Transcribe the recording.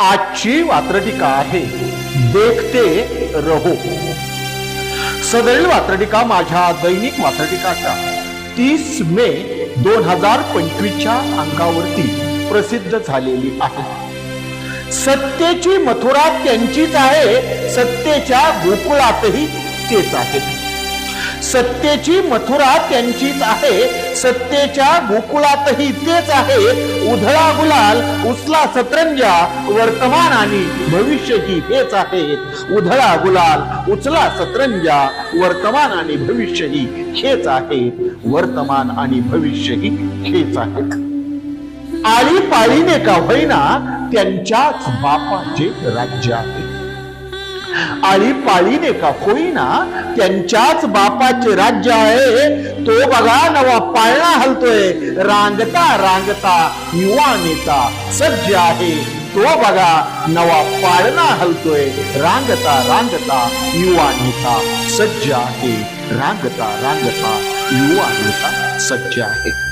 आजची वात्रटिका आहे देखते रहो. सदैव वात्रटिका माझ्या दैनिक वात्रटिकाच्या तीस मे दोन हजार पंचवीसच्या अंकावरती प्रसिद्ध झालेली आहे. सत्तेची मथुरा त्यांचीच आहे सत्तेच्या गोकुळातही तेच आहे. सत्तेची मथुरा त्यांचीच आहे. सत्तेच्या गोकुळातही तेच आहे. उधळा गुलाल उचला सतरंजा वर्तमान आणि भविष्यही हेच आहे. उधळा गुलाल उचला सतरंजा वर्तमान आणि भविष्यही हेच आहे. वर्तमान आणि भविष्यही हेच आहेत आळी पाळीने का होईना त्यांच्याच बापाचे राज्य आहे. आळी पाळीने का होईना? त्यांच्याच बापाचे राज्य आहे. तो बघा नवा पाळणा हलतोय. रांगता रांगता युवा नेता सज्ज आहे. तो बघा नवा पाळणा हलतोय. रांगता रांगता युवा नेता सज्ज आहे. रांगता रांगता युवा नेता सज्ज आहे.